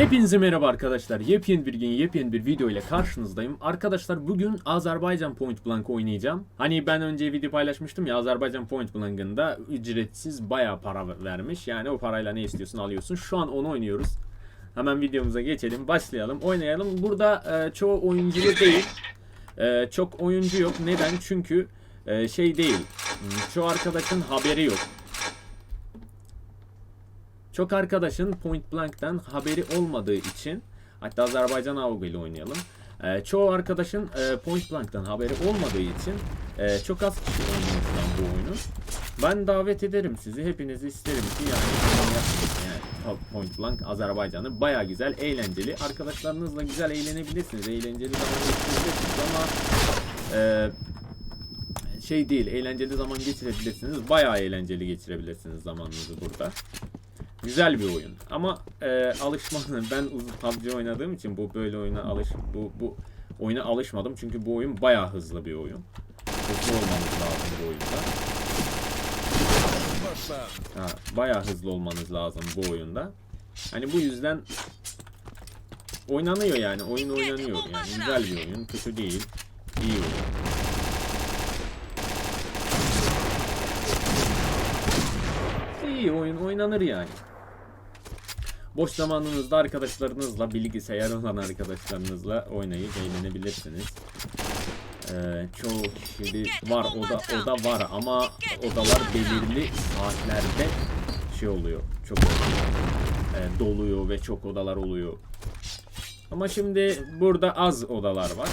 Hepinize merhaba arkadaşlar. Yepyeni bir gün, yepyeni bir video ile karşınızdayım. Arkadaşlar bugün Azerbaycan Point Blank oynayacağım. Hani ben önce video paylaşmıştım ya Azerbaycan Point Blank'ın da ücretsiz bayağı para vermiş. Yani o parayla ne istiyorsun alıyorsun. Şu an onu oynuyoruz. Hemen videomuza geçelim, başlayalım, oynayalım. Burada e, çoğu oyunculu değil. E, çok oyuncu yok. Neden? Çünkü e, şey değil. Hmm, Çoğu arkadaşın haberi yok. Çok arkadaşın Point Blank'tan haberi olmadığı için hatta Azerbaycan Avga ile oynayalım. Ee, çoğu arkadaşın e, Point Blank'tan haberi olmadığı için e, çok az kişi oynuyor bu oyunu. Ben davet ederim sizi. Hepinizi isterim ki yani, yani Point Blank Azerbaycan'ı baya güzel, eğlenceli. Arkadaşlarınızla güzel eğlenebilirsiniz. Eğlenceli zaman geçirebilirsiniz ama e, şey değil, eğlenceli zaman geçirebilirsiniz. Bayağı eğlenceli geçirebilirsiniz zamanınızı burada. Güzel bir oyun ama e, alışmanın ben uzun PUBG oynadığım için bu böyle oyuna alış bu bu oyuna alışmadım çünkü bu oyun bayağı hızlı bir oyun. Hızlı olmanız lazım bu oyunda. Ha, bayağı hızlı olmanız lazım bu oyunda. Hani bu yüzden oynanıyor yani oyun oynanıyor yani güzel bir oyun kötü değil iyi oyun. İyi oyun oynanır yani. Boş zamanınızda arkadaşlarınızla, bilgisayar olan arkadaşlarınızla oynayıp eğlenebilirsiniz. Ee, çoğu kişide var oda oda var ama odalar belirli saatlerde şey oluyor. Çok e, doluyor ve çok odalar oluyor. Ama şimdi burada az odalar var.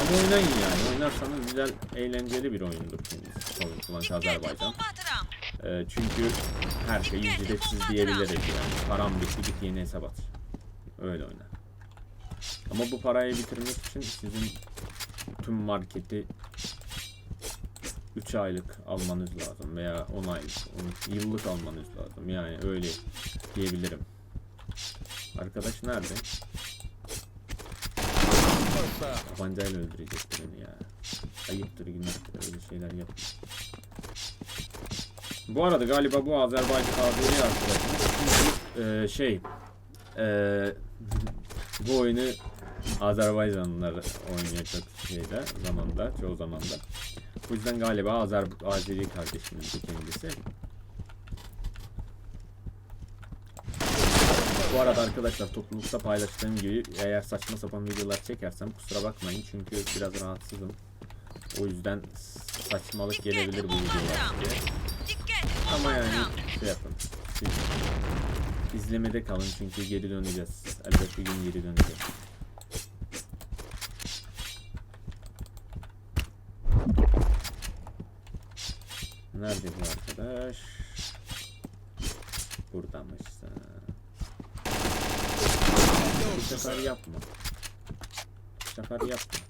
Ama oynayın yani. Oynarsanız güzel, eğlenceli bir oyundur. Sonuç Azerbaycan. Ee, çünkü her şey ücretsiz diyebiliriz yani. Param bitti git yeni hesap at. Öyle oyna. Ama bu parayı bitirmek için sizin tüm marketi 3 aylık almanız lazım veya 10 aylık, 12 yıllık almanız lazım. Yani öyle diyebilirim. Arkadaş nerede? Tabancayla öldürecekti beni ya. Ayıptır günahtır öyle şeyler yapma. Bu arada galiba bu Azerbaycan Azeri arkadaşımız çünkü e, şey e, bu oyunu Azerbaycanlılar oynuyor çok şeyde zamanda çoğu zamanda. Bu yüzden galiba Azer Azeri kardeşimiz kendisi. Bu arada arkadaşlar toplulukta paylaştığım gibi eğer saçma sapan videolar çekersem kusura bakmayın çünkü biraz rahatsızım. O yüzden saçmalık gelebilir bu videolar diye. Ama yani şey yapın. Siz izlemede kalın çünkü geri döneceğiz. Elbette bir gün geri döneceğiz. Nerede bu arkadaş? Buradamış. Bu sefer yapma. Bu sefer yapma.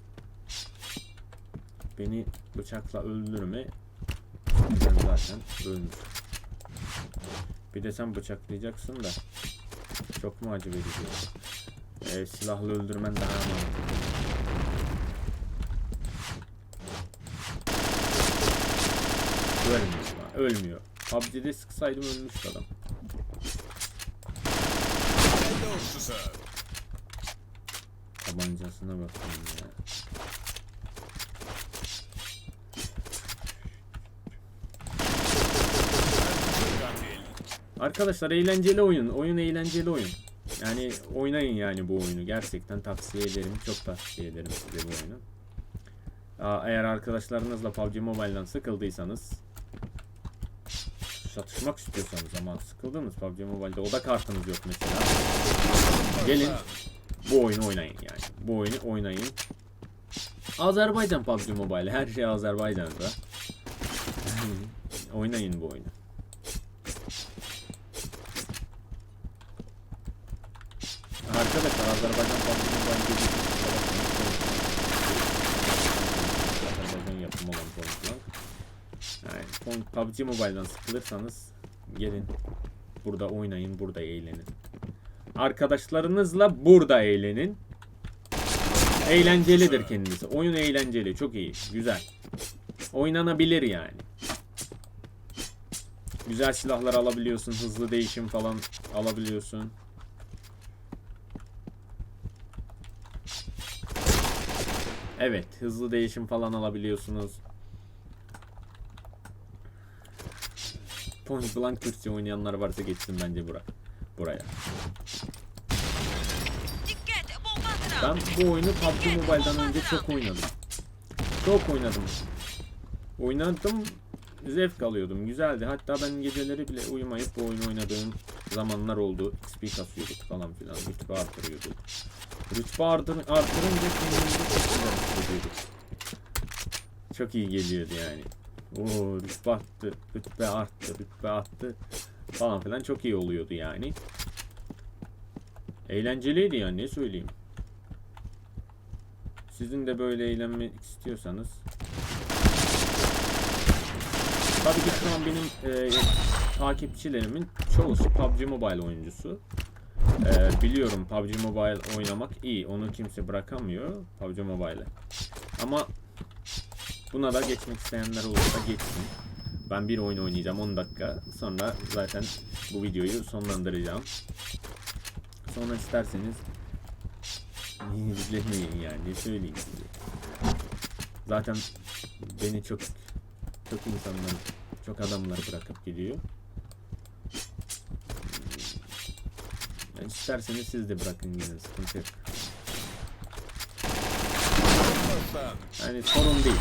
Beni bıçakla öldürme. Ben zaten ölmüş. Bir de sen bıçaklayacaksın da. Çok mu acı verici? Ee, silahla öldürmen daha mantıklı. Ölmüyor. lan, Ölmüyor. PUBG'de sıksaydım ölmüştü adam. Tabancasına bakayım ya. Arkadaşlar eğlenceli oyun. Oyun eğlenceli oyun. Yani oynayın yani bu oyunu. Gerçekten tavsiye ederim. Çok tavsiye ederim size bu oyunu. Eğer arkadaşlarınızla PUBG Mobile'dan sıkıldıysanız satışmak istiyorsanız ama sıkıldınız PUBG Mobile'de oda kartınız yok mesela. Gelin bu oyunu oynayın yani. Bu oyunu oynayın. Azerbaycan PUBG Mobile. Her şey Azerbaycan'da. oynayın bu oyunu. PUBG Mobile'dan sıkılırsanız gelin burada oynayın, burada eğlenin. Arkadaşlarınızla burada eğlenin. Eğlencelidir kendisi. Oyun eğlenceli, çok iyi, güzel. Oynanabilir yani. Güzel silahlar alabiliyorsun, hızlı değişim falan alabiliyorsun. Evet, hızlı değişim falan alabiliyorsunuz. Point Blank Türkçe oynayanlar varsa geçsin bence bura buraya. Ben bu oyunu PUBG Mobile'dan önce çok oynadım. Çok oynadım. Oynadım, zevk alıyordum. Güzeldi. Hatta ben geceleri bile uyumayıp bu oyunu oynadığım zamanlar oldu. XP kasıyorduk falan filan. Rütbe artırıyorduk. Rütbe artır, artırınca kendimizi çok güzel hissediyorduk. Çok iyi geliyordu yani. Oo rütbe arttı, rütbe arttı, rütbe arttı falan filan çok iyi oluyordu yani. Eğlenceliydi yani ne söyleyeyim. Sizin de böyle eğlenmek istiyorsanız Tabii ki şu an benim e, takipçilerimin çoğusu PUBG Mobile oyuncusu. E, biliyorum PUBG Mobile oynamak iyi. Onu kimse bırakamıyor PUBG Mobile'e. Ama buna da geçmek isteyenler olursa geçsin. Ben bir oyun oynayacağım 10 dakika. Sonra zaten bu videoyu sonlandıracağım. Sonra isterseniz izlemeyin yani söyleyeyim size. Zaten beni çok çok insanlar, çok adamlar bırakıp gidiyor. Yani isterseniz siz de bırakın gidin sıkıntı yok. Yani sorun değil.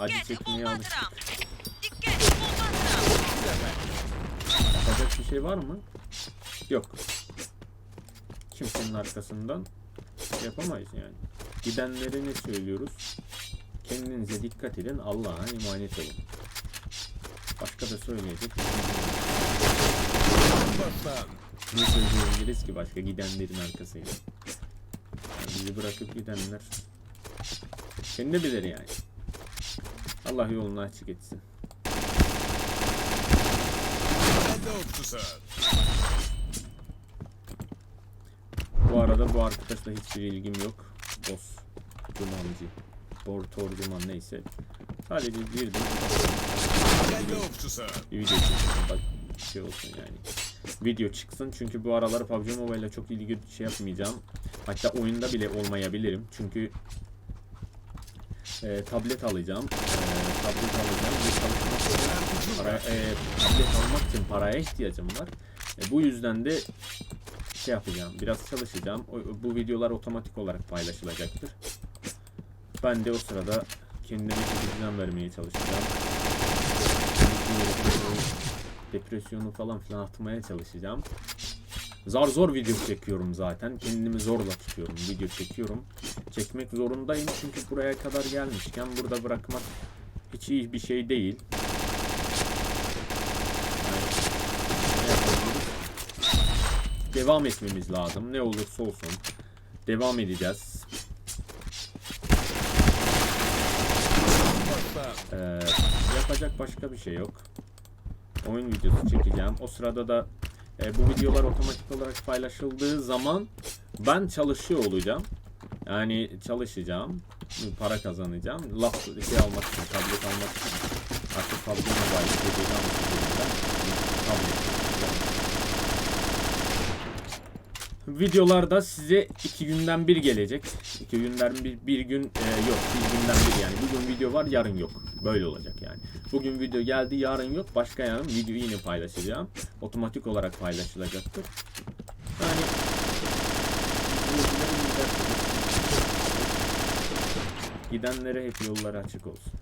Acı çekmeye alıştık. Yapacak bir şey var mı? Yok. Kimsenin arkasından yapamayız yani. Gidenlere ne söylüyoruz? Kendinize dikkat edin, Allah'a emanet olun. Başka da söyleyecek şey. Ne söyleyebiliriz ki başka gidenlerin arkasıyla? Yani bizi bırakıp gidenler kendi bilir yani. Allah yolunu açık etsin. Bu arada bu arkadaşla hiçbir ilgim yok. Boss, dumancı, bortor duman neyse. Sadece girdim. Bir video çıksın bak şey olsun yani. Video çıksın çünkü bu aralar PUBG Mobile ile çok ilgi şey yapmayacağım. Hatta oyunda bile olmayabilirim. Çünkü e, tablet alacağım. E, tablet alacağım. Bir çalışmak için para, e, tablet almak için paraya ihtiyacım var. E, bu yüzden de şey yapacağım. Biraz çalışacağım. O- bu videolar otomatik olarak paylaşılacaktır. Ben de o sırada kendime bir vermeye çalışacağım. Depresyonu falan filan atmaya çalışacağım. Zar zor video çekiyorum zaten. Kendimi zorla tutuyorum. Video çekiyorum. Çekmek zorundayım çünkü buraya kadar gelmişken burada bırakmak hiç iyi bir şey değil. Yani? Devam etmemiz lazım. Ne olursa olsun. Devam edeceğiz. Ee, yapacak başka bir şey yok. Oyun videosu çekeceğim. O sırada da e, bu videolar otomatik olarak paylaşıldığı zaman ben çalışıyor olacağım. Yani çalışacağım. Para kazanacağım. Laf şey almak için, tablet almak için. Artık PUBG Mobile dediğini anlatacağım. Tablet alacağım. Videolarda size iki günden bir gelecek. İki günden bir, bir gün e, yok. Bir günden bir yani. Bugün video var, yarın yok. Böyle olacak yani. Bugün video geldi, yarın yok. Başka yarın videoyu yine paylaşacağım. Otomatik olarak paylaşılacaktır. Yani Gidenlere hep yolları açık olsun.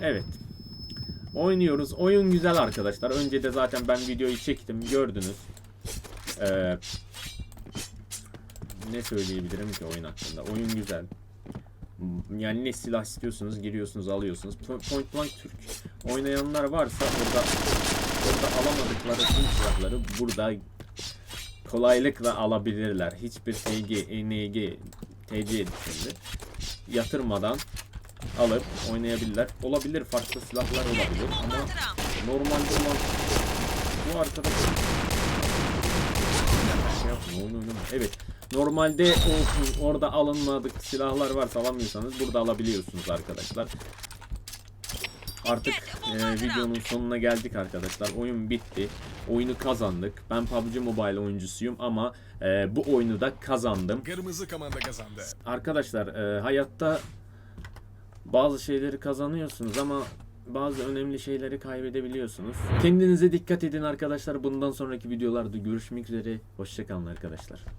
Evet. Oynuyoruz. Oyun güzel arkadaşlar. Önce de zaten ben videoyu çektim. Gördünüz. Ee, ne söyleyebilirim ki oyun hakkında? Oyun güzel. Yani ne silah istiyorsunuz giriyorsunuz alıyorsunuz. Po- Point Blank Türk oynayanlar varsa orada orada alamadıkları tüm silahları burada kolaylıkla alabilirler. Hiçbir TG, NG, TC dışında yatırmadan alıp oynayabilirler. Olabilir farklı silahlar olabilir ama normalde olan bu arkadaş şey yapma oyun oynama. Evet. Normalde o, orada alınmadık silahlar varsa alamıyorsanız burada alabiliyorsunuz arkadaşlar. Artık e, videonun sonuna geldik arkadaşlar. Oyun bitti. Oyunu kazandık. Ben PUBG Mobile oyuncusuyum ama e, bu oyunu da kazandım. Kırmızı komanda kazandı. Arkadaşlar e, hayatta bazı şeyleri kazanıyorsunuz ama bazı önemli şeyleri kaybedebiliyorsunuz. Kendinize dikkat edin arkadaşlar. Bundan sonraki videolarda görüşmek üzere. Hoşçakalın arkadaşlar.